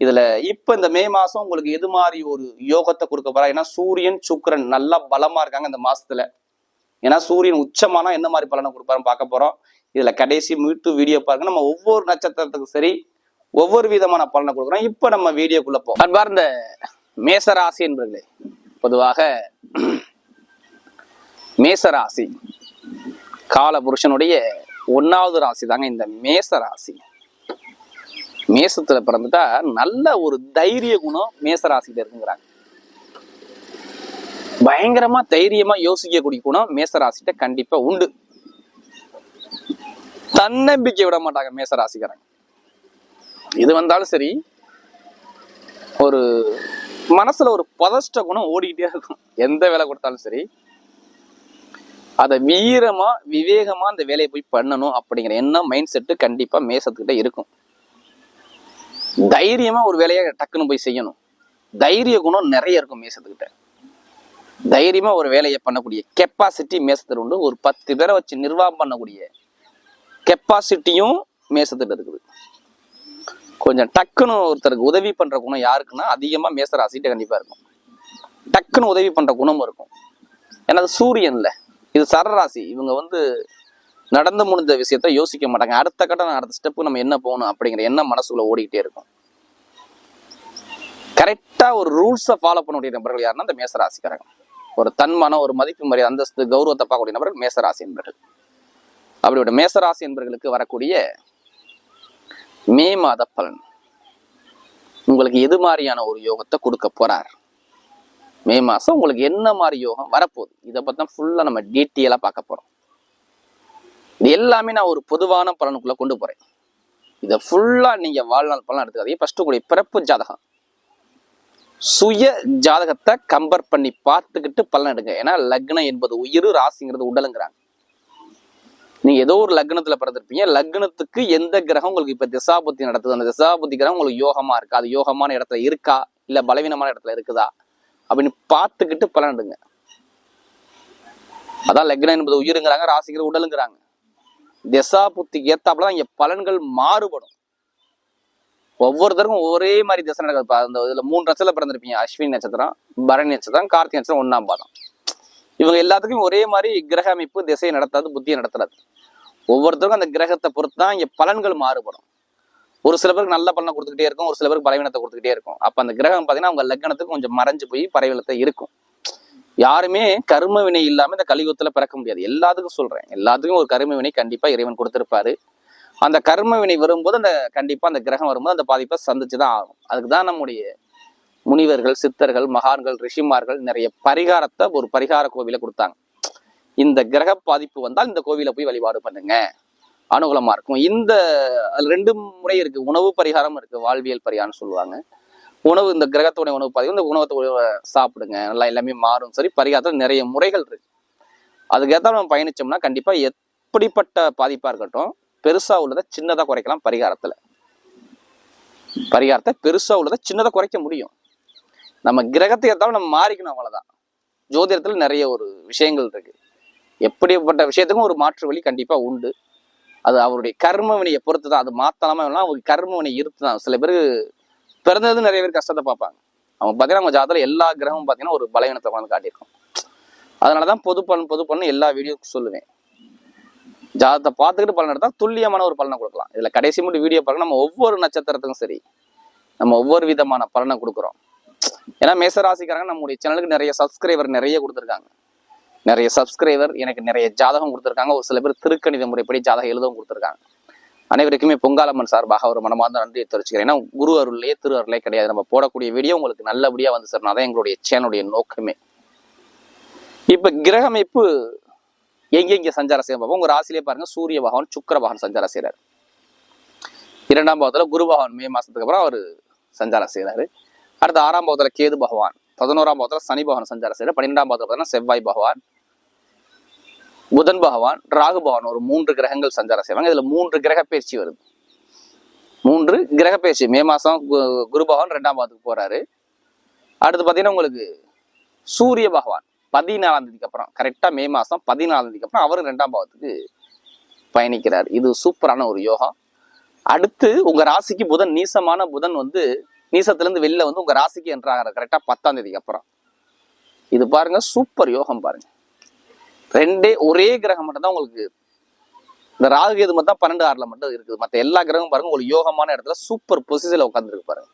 இதுல இப்ப இந்த மே மாசம் உங்களுக்கு எது மாதிரி ஒரு யோகத்தை கொடுக்க போறா? ஏன்னா சூரியன் சுக்கிரன் நல்லா பலமா இருக்காங்க இந்த மாசத்துல. ஏன்னா சூரியன் உச்சமானா என்ன மாதிரி பலனை கொடுப்பாருன்னு பார்க்க போறோம். இதுல கடைசி மீட்டு வீடியோ பாருங்க. நம்ம ஒவ்வொரு நட்சத்திரத்துக்கும் சரி ஒவ்வொரு விதமான பலனை கொடுக்குறோம். இப்ப நம்ம வீடியோக்குள்ள போவோம். அன்பார்ந்த மேசராசி என்பர்களே பொதுவாக மேசராசி கால புருஷனுடைய ஒன்னாவது ராசி தாங்க இந்த மேச ராசி மேசத்துல பிறந்துட்டா நல்ல ஒரு தைரிய குணம் மேச ராசியில இருக்குங்கிறாங்க. பயங்கரமா தைரியமா யோசிக்கக்கூடிய குணம் மேச ராசிகிட்ட கண்டிப்பா உண்டு. தன்னம்பிக்கை விட மாட்டாங்க மேச ராசிக்காரங்க இது வந்தாலும் சரி ஒரு மனசுல ஒரு பதஷ்ட குணம் ஓடிக்கிட்டே இருக்கும். எந்த வேலை கொடுத்தாலும் சரி அதை வீரமா விவேகமா அந்த வேலையை போய் பண்ணணும் அப்படிங்கிற எண்ணம் மைண்ட் செட்டு கண்டிப்பா மேசத்துக்கிட்ட இருக்கும். தைரியமா ஒரு வேலையை டக்குன்னு போய் செய்யணும். தைரிய குணம் நிறைய இருக்கும் மேசத்துக்கிட்ட. தைரியமா ஒரு வேலையை பண்ணக்கூடிய கெப்பாசிட்டி மேசத்தில் உண்டு. ஒரு பத்து பேரை வச்சு நிர்வாகம் பண்ணக்கூடிய கெப்பாசிட்டியும் மேசத்துட்டு இருக்குது. கொஞ்சம் டக்குன்னு ஒருத்தருக்கு உதவி பண்ற குணம் யாருக்குன்னா அதிகமா மேச ராசிகிட்ட கண்டிப்பா இருக்கும். டக்குன்னு உதவி பண்ற குணமும் இருக்கும். ஏன்னா அது சூரியன்ல. இது சரராசி. இவங்க வந்து நடந்து முடிஞ்ச விஷயத்த யோசிக்க மாட்டாங்க. அடுத்த கட்டம் அடுத்த ஸ்டெப்பு நம்ம என்ன போகணும் அப்படிங்கிற எண்ணம் மனசுக்குள்ள ஓடிக்கிட்டே இருக்கும். கரெக்டா ஒரு ரூல்ஸை ஃபாலோ பண்ணக்கூடிய நபர்கள் யாருன்னா அந்த மேசராசிக்காரங்க. ஒரு தன்மானம் ஒரு மதிப்பு மரியாதை அந்தஸ்து கௌரவத்தை பார்க்கக்கூடிய நபர்கள் மேசராசி என்பர்கள். அப்படியோட மேசராசி என்பர்களுக்கு வரக்கூடிய மே மாத பலன். உங்களுக்கு எது மாதிரியான ஒரு யோகத்தை கொடுக்க போறார்? மே மாசம் உங்களுக்கு என்ன மாதிரி யோகம் வரப்போகுது? இதை பத்தி ஃபுல்லாக நம்ம டீட்டெயிலா பார்க்க போறோம். இது எல்லாமே நான் ஒரு பொதுவான பலனுக்குள்ள கொண்டு போறேன். இதை ஃபுல்லா நீங்க வாழ்நாள் பலன் எடுத்துக்காதீங்க. ஃபர்ஸ்ட் உங்களுடைய பிறப்பு ஜாதகம். சுய ஜாதகத்தை கம்பேர் பண்ணி பார்த்துக்கிட்டு பலன் எடுங்க. ஏன்னா லக்னம் என்பது உயிர் ராசிங்கிறது உடலுங்கிறாங்க. நீங்க ஏதோ ஒரு லக்னத்துல பிறந்திருப்பீங்க. லக்னத்துக்கு எந்த கிரகம் உங்களுக்கு இப்ப திசாபுத்தி நடத்துது? அந்த திசாபுத்தி கிரகம் உங்களுக்கு யோகமா இருக்கா? அது யோகமான இடத்துல இருக்கா? இல்ல பலவீனமான இடத்துல இருக்குதா? அப்படின்னு பார்த்துக்கிட்டு பலன் எடுங்க. அதான் லக்னம் என்பது உயிருங்கிறாங்க ராசிங்கிற உடலுங்கிறாங்க. திசா புத்திக்கு ஏத்தாப்புல தான் இங்க பலன்கள் மாறுபடும். ஒவ்வொருத்தருக்கும் ஒரே மாதிரி திசை நடக்குது. அந்த இதுல மூணு நட்சத்திரம் பிறந்திருப்பீங்க. அஸ்வினி நட்சத்திரம் பரணி நட்சத்திரம் கார்த்திகை நட்சத்திரம் ஒன்னாம் பாதம். இவங்க எல்லாத்துக்கும் ஒரே மாதிரி கிரக அமைப்பு திசையை நடத்தாது புத்தியை நடத்துறது ஒவ்வொருத்தருக்கும் அந்த கிரகத்தை பொறுத்து தான் இங்க பலன்கள் மாறுபடும். ஒரு சில பேருக்கு நல்ல பலனை கொடுத்துக்கிட்டே இருக்கும் ஒரு சில பேருக்கு பலவீனத்தை கொடுத்துக்கிட்டே இருக்கும். அப்ப அந்த கிரகம் பாத்தீங்கன்னா அவங்க லக்னத்துக்கு கொஞ்சம் மறைஞ்சு போய் பரவலத்தை இருக்கும். யாருமே கர்ம வினை இல்லாம இந்த கலியுகத்துல பிறக்க முடியாது. எல்லாத்துக்கும் சொல்றேன். எல்லாத்துக்கும் ஒரு கர்ம வினை கண்டிப்பா இறைவன் கொடுத்திருப்பாரு. அந்த கர்ம வினை வரும்போது அந்த கண்டிப்பா அந்த கிரகம் வரும்போது அந்த பாதிப்பை சந்திச்சுதான் ஆகும். அதுக்கு தான் நம்முடைய முனிவர்கள் சித்தர்கள் மகான்கள் ரிஷிமார்கள் நிறைய பரிகாரத்தை ஒரு பரிகார கோவில கொடுத்தாங்க. இந்த கிரக பாதிப்பு வந்தால் இந்த கோவில போய் வழிபாடு பண்ணுங்க. அனுகூலமா இருக்கும். இந்த ரெண்டு முறை இருக்கு. உணவு பரிகாரம் இருக்கு. வாழ்வியல் பரிகாரம் சொல்லுவாங்க. உணவு இந்த கிரகத்துடைய உணவு பதிவு இந்த உணவத்தை சாப்பிடுங்க. நல்லா எல்லாமே மாறும். சரி பரிகாரத்தில் நிறைய முறைகள் இருக்கு. அதுக்கேற்ற நம்ம பயணிச்சோம்னா கண்டிப்பா எப்படிப்பட்ட பாதிப்பா இருக்கட்டும் பெருசா உள்ளதை சின்னதா குறைக்கலாம் பரிகாரத்துல. பரிகாரத்தை பெருசா உள்ளதை சின்னதா குறைக்க முடியும். நம்ம கிரகத்தை ஏற்றாலும் நம்ம மாறிக்கணும் அவ்வளவுதான். ஜோதிடத்துல நிறைய ஒரு விஷயங்கள் இருக்கு. எப்படிப்பட்ட விஷயத்துக்கும் ஒரு மாற்று வழி கண்டிப்பா உண்டு. அது அவருடைய கர்மவினையை பொறுத்து தான் அது மாத்தலாமா வேணாம் கர்மவினை கர்ம இருத்து தான் சில பேர் பிறந்தது நிறைய பேர் கஷ்டத்தை பார்ப்பாங்க. அவங்க பார்த்தீங்கன்னா அவங்க ஜாதத்துல எல்லா கிரகமும் பார்த்தீங்கன்னா ஒரு பலவீனத்தை வந்து காட்டியிருக்கோம். அதனால அதனாலதான் பொது பலன் பொது பலன் எல்லா வீடியோக்கும் சொல்லுவேன். ஜாதத்தை பார்த்துக்கிட்டு பலன் எடுத்தால் துல்லியமான ஒரு பலனை கொடுக்கலாம். இதில் கடைசி மட்டும் வீடியோ பாருங்க நம்ம ஒவ்வொரு நட்சத்திரத்துக்கும் சரி. நம்ம ஒவ்வொரு விதமான பலனை கொடுக்குறோம். ஏன்னா மேசராசிக்காரங்க நம்முடைய சேனலுக்கு நிறைய சப்ஸ்கிரைபர் நிறைய கொடுத்துருக்காங்க. நிறைய சப்ஸ்கிரைபர் எனக்கு நிறைய ஜாதகம் கொடுத்துருக்காங்க. ஒரு சில பேர் திருக்கணித முறைப்படி ஜாதகம் எழுதவும் கொடுத்துருக்காங்க. அனைவருக்குமே பொங்காலம்மன் சார்பாக ஒரு மனமார்ந்த நன்றியை தெரிவிச்சுக்கிறேன். ஏன்னா குரு அருளே திரு அருளே கிடையாது. நம்ம போடக்கூடிய வீடியோ உங்களுக்கு நல்லபடியா வந்து சார் அதான் எங்களுடைய சேனலுடைய நோக்கமே. இப்ப கிரக அமைப்பு எங்கெங்க சஞ்சாரம் செய்ய பார்ப்போம் உங்க ராசிலே பாருங்க சூரிய பகவான் சுக்கர பகவான் சஞ்சாரம் செய்கிறார் இரண்டாம் பாவத்துல குரு பகவான் மே மாசத்துக்கு அப்புறம் அவர் சஞ்சாரம் செய்கிறாரு அடுத்து ஆறாம் பாவத்துல கேது பகவான் பதினோராம் பாவத்துல சனி பகவான் சஞ்சாரம் செய்கிறார் பன்னிரெண்டாம் பாவத்துல பார்த்தீங்கன்னா செவ்வாய் பகவான் புதன் பகவான் ராகு பகவான் ஒரு மூன்று கிரகங்கள் சஞ்சாரம் செய்வாங்க. இதுல மூன்று கிரக பயிற்சி வருது. மூன்று கிரக பயிற்சி. மே மாசம் கு- குரு பகவான் ரெண்டாம் பாதத்துக்கு போறாரு. அடுத்து பாத்தீங்கன்னா உங்களுக்கு சூரிய பகவான் பதினாலாம் தேதிக்கு அப்புறம் கரெக்டா மே மாசம் பதினாலாம் தேதிக்கு அப்புறம் அவரும் ரெண்டாம் பாவத்துக்கு பயணிக்கிறார். இது சூப்பரான ஒரு யோகம் அடுத்து உங்க ராசிக்கு புதன் நீசமான புதன் வந்து நீசத்துலேருந்து வெளில வந்து உங்க ராசிக்கு என்றாகிறார் கரெக்டா பத்தாம் தேதிக்கு அப்புறம். இது பாருங்க சூப்பர் யோகம் பாருங்க. ரெண்டே ஒரே கிரகம் மட்டும்தான் உங்களுக்கு. இந்த ராகு கேது மட்டும் தான் பன்னெண்டு ஆறுல மட்டும் இருக்குது. மற்ற எல்லா கிரகமும் பாருங்க உங்களுக்கு யோகமான இடத்துல சூப்பர் பொசிஷன்ல உட்காந்துருக்கு பாருங்க.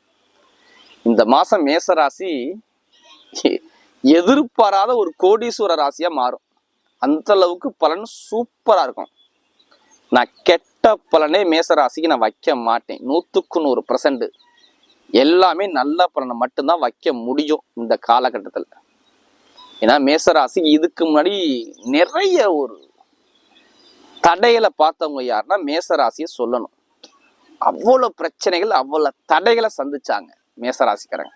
இந்த மாசம் மேச ராசி எதிர்பாராத ஒரு கோடீஸ்வர ராசியா மாறும். அந்த அளவுக்கு பலன் சூப்பரா இருக்கும். நான் கெட்ட பலனே மேச ராசிக்கு நான் வைக்க மாட்டேன். நூத்துக்கு நூறு பர்சன்ட் எல்லாமே நல்ல பலனை மட்டும்தான் வைக்க முடியும் இந்த காலகட்டத்தில். ஏன்னா மேசராசி இதுக்கு முன்னாடி நிறைய ஒரு தடைகளை பார்த்தவங்க யாருன்னா மேசராசியை சொல்லணும். அவ்வளோ பிரச்சனைகள் அவ்வளோ தடைகளை சந்திச்சாங்க மேசராசிக்காரங்க.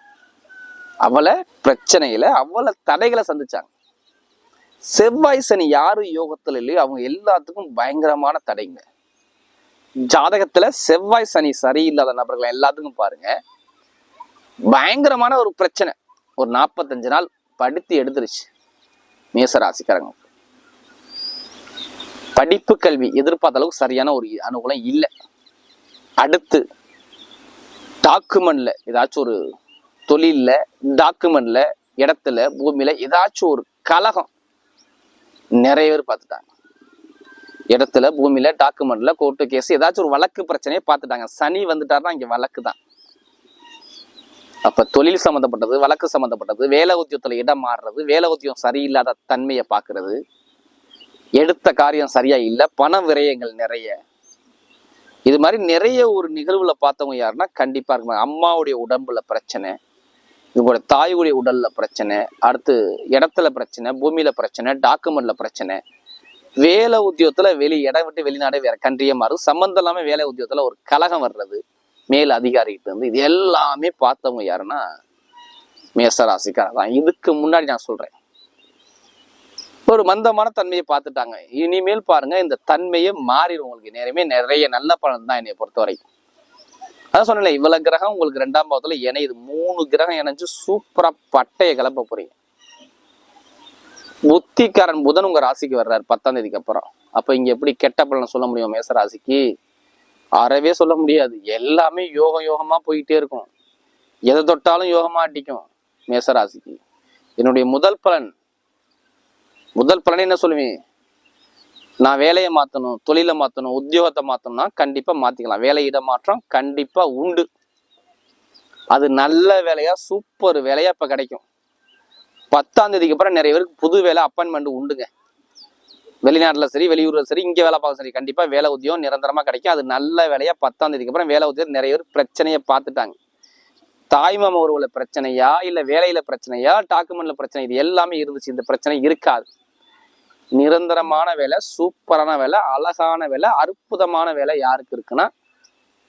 அவளை பிரச்சனைகளை அவ்வளோ தடைகளை சந்திச்சாங்க. செவ்வாய் சனி யாரு யோகத்துல இல்லையோ அவங்க எல்லாத்துக்கும் பயங்கரமான தடைங்க. ஜாதகத்துல செவ்வாய் சனி சரியில்லாத நபர்கள் எல்லாத்துக்கும் பாருங்க. பயங்கரமான ஒரு பிரச்சனை. ஒரு நாற்பத்தஞ்சு நாள் படித்து எடுத்துருச்சு. மேசராசிக்காரங்க படிப்பு கல்வி எதிர்பார்த்த அளவுக்கு சரியான ஒரு அனுகூலம் இல்லை. அடுத்து டாக்குமெண்ட்ல ஏதாச்சும் ஒரு தொழில்ல டாக்குமெண்ட்ல இடத்துல பூமியில ஏதாச்சும் ஒரு கலகம் நிறைய பேர் பார்த்துட்டாங்க. இடத்துல பூமியில டாக்குமெண்ட்ல கோர்ட்டு கேஸ் ஏதாச்சும் ஒரு வழக்கு பிரச்சனையை பார்த்துட்டாங்க. சனி வந்துட்டாருன்னா இங்க வழக்கு தான் அப்போ தொழில் சம்மந்தப்பட்டது வழக்கு சம்மந்தப்பட்டது வேலை உத்தியோகத்துல இடம் மாறுறது வேலை உத்தியோகம் சரியில்லாத தன்மையை பார்க்கறது. எடுத்த காரியம் சரியா இல்லை பண விரயங்கள் நிறைய. இது மாதிரி நிறைய ஒரு நிகழ்வுல பார்த்தவங்க யாருன்னா கண்டிப்பாக இருக்கும் அம்மாவுடைய உடம்புல பிரச்சனை இவங்களோட தாயுடைய உடலில் பிரச்சனை அடுத்து இடத்துல பிரச்சனை பூமியில் பிரச்சனை டாக்குமெண்ட்டில் பிரச்சனை. வேலை உத்தியோகத்தில் வெளி இடம் விட்டு வெளிநாடு வேறு கண்ட்ரியே மாறுது சம்மந்தம் இல்லாமல் வேலை உத்தியோகத்தில் ஒரு கலகம் வர்றது. மேல் அதிகாரிகிட்ட இருந்து இது எல்லாமே பார்த்தவங்க யாருன்னா மேசராசிக்கார தான். இதுக்கு முன்னாடி நான் சொல்றேன். ஒரு மந்தமான தன்மையை பார்த்துட்டாங்க. இனிமேல் பாருங்க இந்த தன்மையே மாறிடும் உங்களுக்கு. நேரமே நிறைய நல்ல பலன் தான் என்னை பொறுத்த வரைக்கும் அதான் சொன்னல இவ்வளவு கிரகம் உங்களுக்கு ரெண்டாம் பாவத்துல இணையுது. மூணு கிரகம் இணைஞ்சு சூப்பரா பட்டையை கிளப்ப போறீங்க. புத்திக்காரன் புதன் உங்க ராசிக்கு வர்றாரு பத்தாம் தேதிக்கு அப்புறம். அப்ப இங்க எப்படி கெட்ட பலன் சொல்ல முடியும் மேச ராசிக்கு? அறவே சொல்ல முடியாது. எல்லாமே யோகம் யோகமா போயிட்டே இருக்கும். எதை தொட்டாலும் யோகமா அடிக்கும் மேசராசிக்கு. என்னுடைய முதல் பலன். முதல் பலன் என்ன சொல்லுவேன்? நான் வேலையை மாத்தணும் தொழிலை மாத்தணும் உத்தியோகத்தை மாத்தணும்னா கண்டிப்பா மாத்திக்கலாம். வேலை இட மாற்றம் கண்டிப்பா உண்டு. அது நல்ல வேலையா சூப்பர் வேலையா இப்ப கிடைக்கும். பத்தாம் தேதிக்கு அப்புறம் நிறைய பேருக்கு புது வேலை அப்பாயின்மெண்ட் உண்டுங்க. வெளிநாட்டில் சரி வெளியூரில் சரி இங்கே வேலை பார்க்க சரி. கண்டிப்பாக வேலை உத்தியோகம் நிரந்தரமாக கிடைக்கும். அது நல்ல வேலையாக பத்தாம் தேதிக்கு அப்புறம் வேலை உத்தியோகம் நிறைய பேர் பிரச்சனையை பார்த்துட்டாங்க. தாய்மாம உறவுல பிரச்சனையா இல்லை வேலையில் பிரச்சனையா டாக்குமெண்ட்ல பிரச்சனை இது எல்லாமே இருந்துச்சு. இந்த பிரச்சனை இருக்காது. நிரந்தரமான வேலை சூப்பரான வேலை அழகான வேலை அற்புதமான வேலை யாருக்கு இருக்குன்னா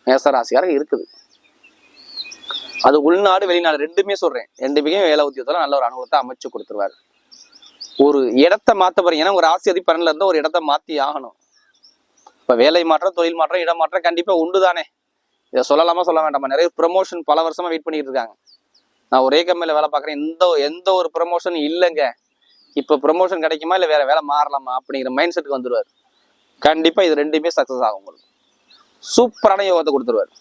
மேசராசியாருக்கு இருக்குது. அது உள்நாடு வெளிநாடு ரெண்டுமே சொல்றேன். ரெண்டுமே வேலை உத்தியோகத்தில் நல்ல ஒரு அனுபவத்தை அமைச்சு கொடுத்துருவாரு. ஒரு இடத்த மாற்ற போறீங்க. ஏன்னா ஒரு ஆசி அதிபரன்ல இருந்து ஒரு இடத்த மாற்றி ஆகணும். இப்போ வேலை மாற்றம் தொழில் மாற்றம் இடம் மாற்றம் கண்டிப்பாக உண்டு தானே இதை சொல்லலாமா சொல்ல வேண்டாமா? நிறைய ப்ரமோஷன் பல வருஷமாக வெயிட் பண்ணிட்டு இருக்காங்க. நான் ஒரே கம்பெனியில் வேலை பார்க்குறேன். எந்த எந்த ஒரு ப்ரமோஷனும் இல்லைங்க. இப்போ ப்ரமோஷன் கிடைக்குமா இல்லை வேற வேலை மாறலாமா அப்படிங்கிற மைண்ட் செட்டுக்கு வந்துடுவார் கண்டிப்பாக இது ரெண்டுமே சக்ஸஸ் ஆகும் உங்களுக்கு. சூப்பரான யோகத்தை கொடுத்துருவார்.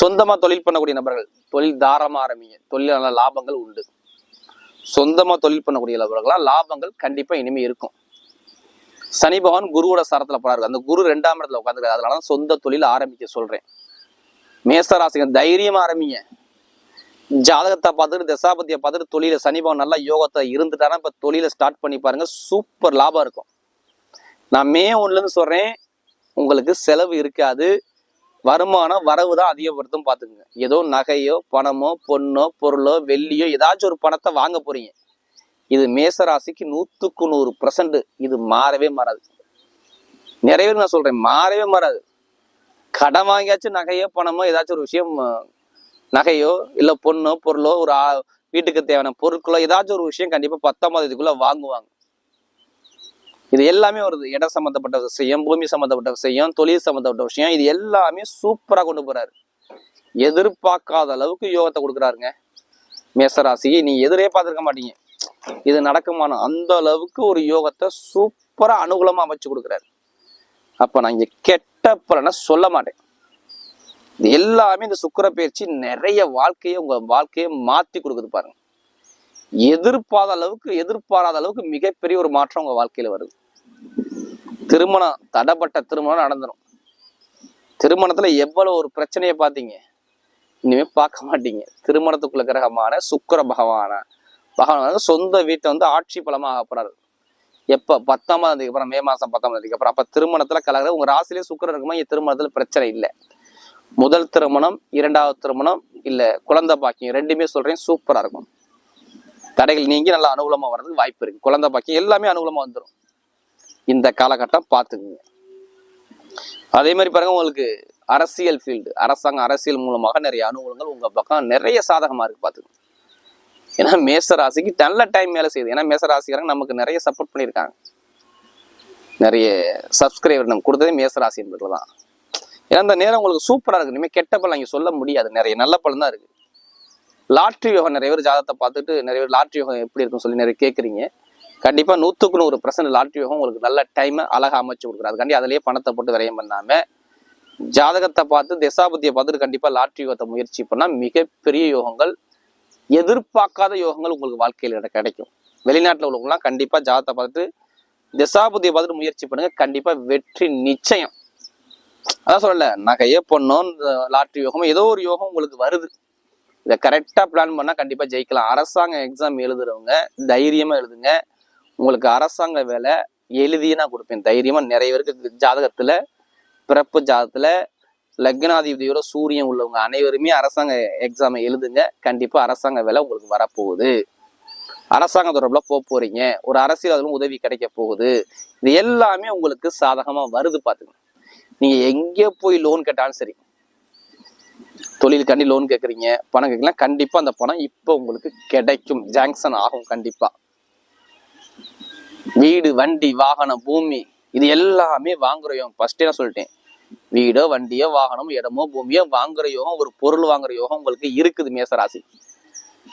சொந்தமாக தொழில் பண்ணக்கூடிய நபர்கள் தொழில் தாராளமாக ஆரம்பிங்க. தொழில் நல்ல லாபங்கள் உண்டு. சொந்தமாக தொழில் பண்ணக்கூடிய நபர்களா லாபங்கள் கண்டிப்பாக இனிமேல் இருக்கும். சனி பகவான் குருவோட சரத்தில் போறாரு. அந்த குரு ரெண்டாம் இடத்துல உட்காந்துருக்காரு அதனாலதான் சொந்த தொழில் ஆரம்பிக்க சொல்கிறேன் மேசராசிங்க தைரியமாக ஆரம்பிங்க. ஜாதகத்தை பார்த்துட்டு தசாபதியை பார்த்துட்டு தொழில சனி பகவான் நல்லா யோகத்தை இருந்துட்டானா இப்போ தொழிலை ஸ்டார்ட் பண்ணி பாருங்க சூப்பர் லாபம் இருக்கும். நான் மே ஒன்றுலேருந்து சொல்கிறேன் உங்களுக்கு செலவு இருக்காது. வருமானம் வரவு தான் அதிகப்படுத்தும் பார்த்துக்குங்க. ஏதோ நகையோ பணமோ பொண்ணோ பொருளோ வெள்ளியோ ஏதாச்சும் ஒரு பணத்தை வாங்க போறீங்க. இது மேசராசிக்கு நூற்றுக்கு நூறு பர்சன்ட் இது மாறவே மாறாது. நிறைய பேர் நான் சொல்றேன் மாறவே மாறாது. கடன் வாங்கியாச்சும் நகையோ பணமோ ஏதாச்சும் ஒரு விஷயம் நகையோ இல்லை பொண்ணோ பொருளோ ஒரு வீட்டுக்கு தேவையான பொருட்களோ ஏதாச்சும் ஒரு விஷயம் கண்டிப்பாக பத்தாம் இதுக்குள்ளே வாங்குவாங்க. இது எல்லாமே வருது இடம் சம்மந்தப்பட்ட விஷயம் பூமி சம்பந்தப்பட்ட விஷயம் தொழில் சம்மந்தப்பட்ட விஷயம் இது எல்லாமே சூப்பரா கொண்டு போறாரு. எதிர்பார்க்காத அளவுக்கு யோகத்தை கொடுக்குறாருங்க. மேசராசிக்கு நீ எதிரே பார்த்துருக்க மாட்டீங்க. இது நடக்குமான அந்த அளவுக்கு ஒரு யோகத்தை சூப்பரா அனுகூலமா அமைச்சு கொடுக்குறாரு. அப்போ நான் இங்கே கெட்ட பலனை சொல்ல மாட்டேன். இது எல்லாமே இந்த சுக்கிர பயிற்சி நிறைய வாழ்க்கையை உங்க வாழ்க்கையை மாத்தி கொடுக்குது பாருங்க. எதிர்பாராத அளவுக்கு எதிர்பாராத அளவுக்கு மிகப்பெரிய ஒரு மாற்றம் உங்கள் வாழ்க்கையில வருது. திருமணம் தடைப்பட்ட திருமணம் நடந்துடும் திருமணத்துல எவ்வளவு ஒரு பிரச்சனையை பார்த்தீங்க இனிமே பார்க்க மாட்டீங்க. திருமணத்துக்குள்ள கிரகமான சுக்கிர பகவான பகவான் வந்து சொந்த வீட்டை வந்து ஆட்சி பலமாக ஆகப்படுறாரு எப்போ? பத்தாம் தேதிக்கு அப்புறம் மே மாதம் பத்தாம் தேதிக்கு அப்புறம். அப்போ திருமணத்தில் கலக உங்கள் ராசிலேயே சுக்கிரன் இருக்குமா? என் திருமணத்தில் பிரச்சனை இல்லை. முதல் திருமணம் இரண்டாவது திருமணம் இல்லை குழந்தை பாக்கியம் ரெண்டுமே சொல்கிறேன் சூப்பராக இருக்கும். தடைகள் நீங்கி நல்லா அனுகூலமாக வர்றதுக்கு வாய்ப்பு இருக்குது குழந்தை பாக்கியம் எல்லாமே அனுகூலமாக வந்துடும் இந்த காலகட்டம் பார்த்துக்குங்க. அதே மாதிரி பாருங்க உங்களுக்கு அரசியல் ஃபீல்டு அரசாங்க அரசியல் மூலமாக நிறைய அனுகூலங்கள் உங்க பக்கம் நிறைய சாதகமா இருக்கு பார்த்துக்கோங்க. ஏன்னா மேச ராசிக்கு நல்ல டைம் மேலே செய்யுது. ஏன்னா மேச ராசிக்காரங்க நமக்கு நிறைய சப்போர்ட் பண்ணியிருக்காங்க. நிறைய சப்ஸ்கிரைபர் நம்ம கொடுத்ததே மேச ராசி என்பதுல தான். ஏன்னா அந்த நேரம் உங்களுக்கு சூப்பராக இருக்கு. இனிமேல் கெட்ட பலன் இங்கே சொல்ல முடியாது. நிறைய நல்ல பலன் தான் இருக்கு. லாட்ரி யோகம் நிறைய பேர் ஜாதகத்தை பார்த்துட்டு நிறைய பேர் லாட்ரி யோகம் எப்படி இருக்குன்னு சொல்லி நிறைய கேட்குறீங்க கண்டிப்பாக நூற்றுக்கு நூறு பர்சன்ட் லாட்ரி யோகம் உங்களுக்கு நல்ல டைமை அழகாக அமைச்சு கொடுக்குறாரு அதுக்காண்டி அதுலேயே பணத்தை போட்டு விரயம் பண்ணாமல் ஜாதகத்தை பார்த்து திசாபுத்தியை பார்த்துட்டு கண்டிப்பாக லாட்ரி யோகத்தை முயற்சி பண்ணால் மிகப்பெரிய யோகங்கள் எதிர்பார்க்காத யோகங்கள் உங்களுக்கு வாழ்க்கையில் கிடைக்கும். வெளிநாட்டில் உள்ளவங்களாம் கண்டிப்பாக ஜாதகத்தை பார்த்துட்டு திசாபுத்தியை பார்த்துட்டு முயற்சி பண்ணுங்கள் கண்டிப்பாக வெற்றி நிச்சயம். அதான் சொல்லல நகையே பொண்ணோ இந்த லாட்ரி யோகம் ஏதோ ஒரு யோகம் உங்களுக்கு வருது. இதை கரெக்டாக பிளான் பண்ணால் கண்டிப்பாக ஜெயிக்கலாம். அரசாங்க எக்ஸாம் எழுதுறவங்க தைரியமாக எழுதுங்க. உங்களுக்கு அரசாங்க வேலை எழுதியே நான் கொடுப்பேன். தைரியமாக நிறைய பேருக்கு ஜாதகத்தில் பிறப்பு ஜாதகத்தில் லக்னாதிபதியோட சூரியன் உள்ளவங்க அனைவருமே அரசாங்க எக்ஸாமை எழுதுங்க. கண்டிப்பாக அரசாங்க வேலை உங்களுக்கு வரப்போகுது. அரசாங்க தொடர்பில் போக போறீங்க. ஒரு அரசியல் உதவி கிடைக்க போகுது. இது எல்லாமே உங்களுக்கு சாதகமாக வருது பாத்துங்க நீங்கள் எங்கே போய் லோன் கேட்டாலும் சரி தொழிலுக்காண்டி லோன் கேட்குறீங்க பணம் கேட்கலாம் கண்டிப்பாக அந்த பணம் இப்போ உங்களுக்கு கிடைக்கும். ஜாங்ஷன் ஆகும் கண்டிப்பாக வீடு வண்டி வாகனம் பூமி இது எல்லாமே வாங்குற ஃபர்ஸ்டே நான் சொல்லிட்டேன்? வீடோ வண்டியோ வாகனமோ இடமோ பூமியோ வாங்குற யோகம் ஒரு பொருள் வாங்குற யோகம் உங்களுக்கு இருக்குது மேசராசி.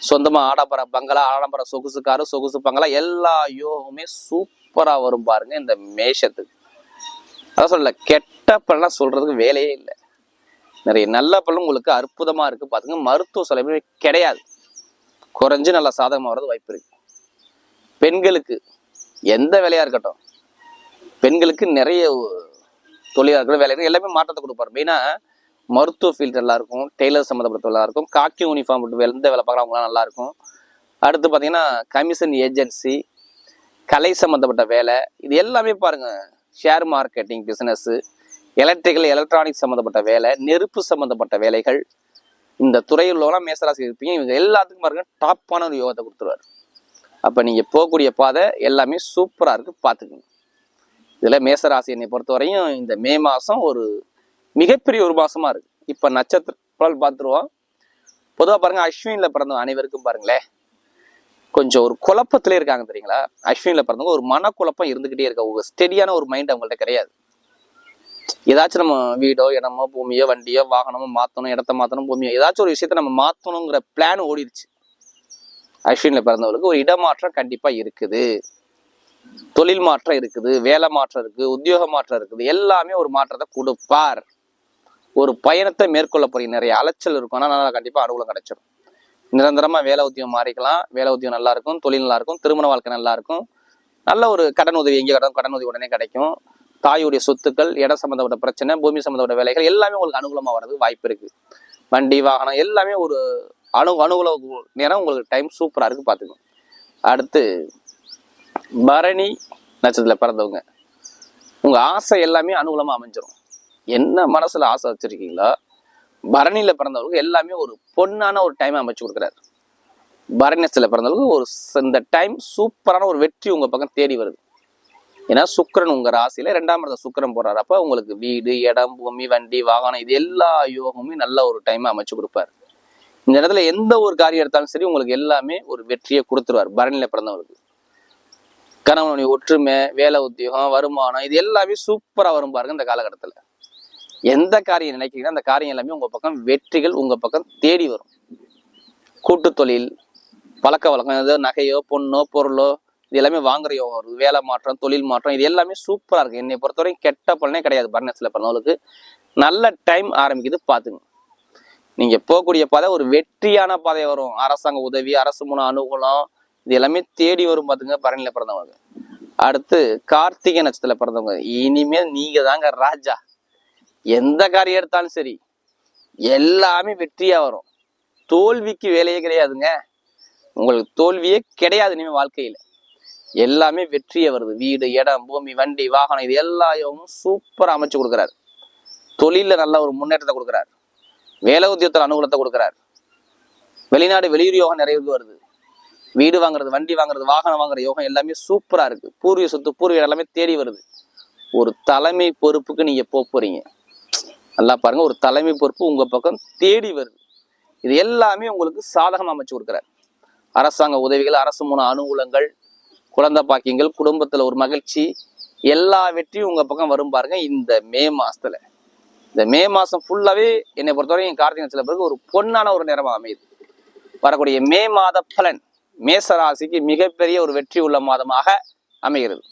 சொந்தமா ஆடம்பர பங்களா ஆடம்பர சொகுசு காரு சொகுசு பங்களா எல்லா யோகமே சூப்பரா வரும் பாருங்க இந்த மேஷத்துக்கு. அதான் சொல்லல கெட்ட பழம் சொல்றதுக்கு வேலையே இல்லை. நிறைய நல்ல பழம் உங்களுக்கு அற்புதமா இருக்கு பாத்துங்க. மருத்துவ செலவு கிடையாது. குறைஞ்சு நல்லா சாதகமா வர்றது வாய்ப்பு இருக்கு. பெண்களுக்கு எந்த வேலையா இருக்கட்டும் பெண்களுக்கு நிறைய தொழிலாக இருக்கட்டும் வேலை எல்லாமே மாற்றத்தை கொடுப்பாரு. மெயினா மருத்துவ ஃபீல்டு நல்லா இருக்கும் டெய்லர் சம்மந்தப்பட்ட நல்லா இருக்கும் காக்கி யூனிஃபார்ம் போட்டு எந்த வேலை பார்க்குறவங்களாம் நல்லா இருக்கும். அடுத்து பார்த்தீங்கன்னா கமிஷன் ஏஜென்சி கலை சம்மந்தப்பட்ட வேலை இது எல்லாமே பாருங்க. Share marketing business electrical electronics சம்மந்தப்பட்ட வேலை நெருப்பு சம்மந்தப்பட்ட வேலைகள் இந்த துறையில் உள்ளவங்களாம் மேசராசி இருப்பீங்க. இவங்க எல்லாத்துக்கும் பாருங்க டாப்பான ஒரு யோகத்தை கொடுத்துருவாரு. அப்போ நீங்கள் போகக்கூடிய பாதை எல்லாமே சூப்பராக இருக்குது பார்த்துக்குங்க. இதில் மேசராசி என்னை பொறுத்தவரையும் இந்த மே மாதம் ஒரு மிகப்பெரிய ஒரு மாதமாக இருக்குது இப்போ நட்சத்திர பலன் பார்த்துருவோம். பொதுவாக பாருங்கள் அஸ்வினில் பிறந்தவங்க அனைவருக்கும் பாருங்களேன். கொஞ்சம் ஒரு குழப்பத்திலே இருக்காங்க தெரியுங்களா? அஸ்வினில் பிறந்தவங்க ஒரு மனக்குழப்பம் இருந்துக்கிட்டே இருக்க. ஒரு ஸ்டெடியான ஒரு மைண்ட் அவங்கள்ட்ட கிடையாது. ஏதாச்சும் நம்ம வீடோ இடமோ பூமியோ வண்டியோ வாகனமோ மாற்றணும் இடத்த மாற்றணும் பூமியோ ஏதாச்சும் ஒரு விஷயத்த நம்ம மாற்றணுங்கிற பிளான் ஓடிடுச்சு அஸ்வினில் பிறந்தவங்களுக்கு ஒரு இடமாற்றம் கண்டிப்பாக இருக்குது. தொழில் மாற்றம் இருக்குது வேலை மாற்றம் இருக்குது உத்தியோக மாற்றம் இருக்குது. எல்லாமே ஒரு மாற்றத்தை கொடுப்பார். ஒரு பயணத்தை மேற்கொள்ள போறீங்க. நிறைய அலைச்சல் இருக்கும். ஆனால் நல்லா கண்டிப்பாக அனுகூலம் கிடைச்சிடும் நிரந்தரமாக வேலை உத்தியோகம் மாறிக்கலாம். வேலை உத்தியோகம் நல்லா இருக்கும். தொழில் நல்லா இருக்கும். திருமண வாழ்க்கை நல்லா இருக்கும். நல்ல ஒரு கடன் உதவி எங்கே கடன் கடன் உதவி உடனே கிடைக்கும். தாயுடைய சொத்துக்கள் இடம் சம்மந்தப்பட்ட பிரச்சனை பூமி சம்மந்தப்பட்ட வேலைகள் எல்லாமே உங்களுக்கு அனுகூலமாக வர்றதுக்கு வாய்ப்பு இருக்குது வண்டி வாகனம் எல்லாமே ஒரு அணு அணுகுல நேரம் உங்களுக்கு டைம் சூப்பராக இருக்குது பாத்துக்கோங்க அடுத்து பரணி நட்சத்திரத்தில் பிறந்தவங்க. உங்கள் ஆசை எல்லாமே அனுகூலமாக அமைஞ்சிடும் என்ன மனசில் ஆசை வச்சுருக்கீங்களோ பரணியில் பிறந்தவங்களுக்கு எல்லாமே ஒரு பொண்ணான ஒரு டைம் அமைச்சு கொடுக்குறாரு. பரணி நட்சத்திரத்துல பிறந்தவங்களுக்கு ஒரு இந்த டைம் சூப்பரான ஒரு வெற்றி உங்கள் பக்கம் தேடி வருது. ஏன்னா சுக்கரன் உங்கள் ராசியில் ரெண்டாம் இடத்த சுக்கிரன் போடுறாரு அப்போ உங்களுக்கு வீடு இடம் பூமி வண்டி வாகனம் இது எல்லா யோகமுமே நல்ல ஒரு டைமை அமைச்சு கொடுப்பாரு. இந்த இடத்துல எந்த ஒரு காரியம் எடுத்தாலும் சரி உங்களுக்கு எல்லாமே ஒரு வெற்றியை கொடுத்துருவார் பரணியில பிறந்தவங்களுக்கு. கணவனுடைய ஒற்றுமை வேலை உத்தியோகம் வருமானம் இது எல்லாமே சூப்பராக வரும் பாருங்க இந்த காலகட்டத்தில். எந்த காரியம் நினைக்கிறீங்கன்னா அந்த காரியம் எல்லாமே உங்கள் பக்கம் வெற்றிகள் உங்கள் பக்கம் தேடி வரும். கூட்டு தொழில் பழக்க வழக்கம் ஏதோ நகையோ பொண்ணோ பொருளோ இது எல்லாமே வாங்குற யோகம் வருது வேலை மாற்றம் தொழில் மாற்றம் இது எல்லாமே சூப்பராக இருக்குது என்னை பொறுத்தவரைக்கும் கெட்ட பலனே கிடையாது பர்னஸ்ல பண்ணவங்களுக்கு நல்ல டைம் ஆரம்பிக்குது பார்த்துங்க நீங்க போகக்கூடிய பாதை ஒரு வெற்றியான பாதை வரும். அரசாங்க உதவி அரசு மூலம் அனுகூலம் இது எல்லாமே தேடி வரும் பாத்துங்க பரணியில பிறந்தவங்க. அடுத்து கார்த்திகை நட்சத்திரத்துல பிறந்தவங்க. இனிமேல் நீங்க தாங்க ராஜா. எந்த காரியம் எடுத்தாலும் சரி எல்லாமே வெற்றியா வரும். தோல்விக்கு வேலையே கிடையாதுங்க. உங்களுக்கு தோல்வியே கிடையாது இனிமேல் வாழ்க்கையில. எல்லாமே வெற்றியே வருது. வீடு இடம் பூமி வண்டி வாகனம் இது எல்லாயும் சூப்பரா அமைச்சு கொடுக்குறாரு. தொழில நல்ல ஒரு முன்னேற்றத்தை கொடுக்குறாரு. வேலை உத்தியத்தில் அனுகூலத்தை கொடுக்குறாரு. வெளிநாடு வெளியூர் யோகம் நிறைய வருது. வீடு வாங்குறது வண்டி வாங்குறது வாகனம் வாங்குற யோகம் எல்லாமே சூப்பராக இருக்கு. பூர்வீக சொத்து பூர்வீகம் எல்லாமே தேடி வருது. ஒரு தலைமை பொறுப்புக்கு நீங்க போக போறீங்க. நல்லா பாருங்க ஒரு தலைமை பொறுப்பு உங்க பக்கம் தேடி வருது. இது எல்லாமே உங்களுக்கு சாதகம் அமைச்சு கொடுக்குறாரு. அரசாங்க உதவிகள் அரசு மூணு அனுகூலங்கள் குழந்தை பாக்கியங்கள் குடும்பத்துல ஒரு மகிழ்ச்சி எல்லா வெற்றியும் உங்க பக்கம் வரும் பாருங்க இந்த மே மாசத்துல. இந்த மே மாசம் ஃபுல்லாவே என்னை பொறுத்தவரைக்கும் கார்த்திகை சில பிறகு ஒரு பொன்னான ஒரு நேரமா அமையுது. வரக்கூடிய மே மாத பலன் மேசராசிக்கு மிகப்பெரிய ஒரு வெற்றி உள்ள மாதமாக அமைகிறது.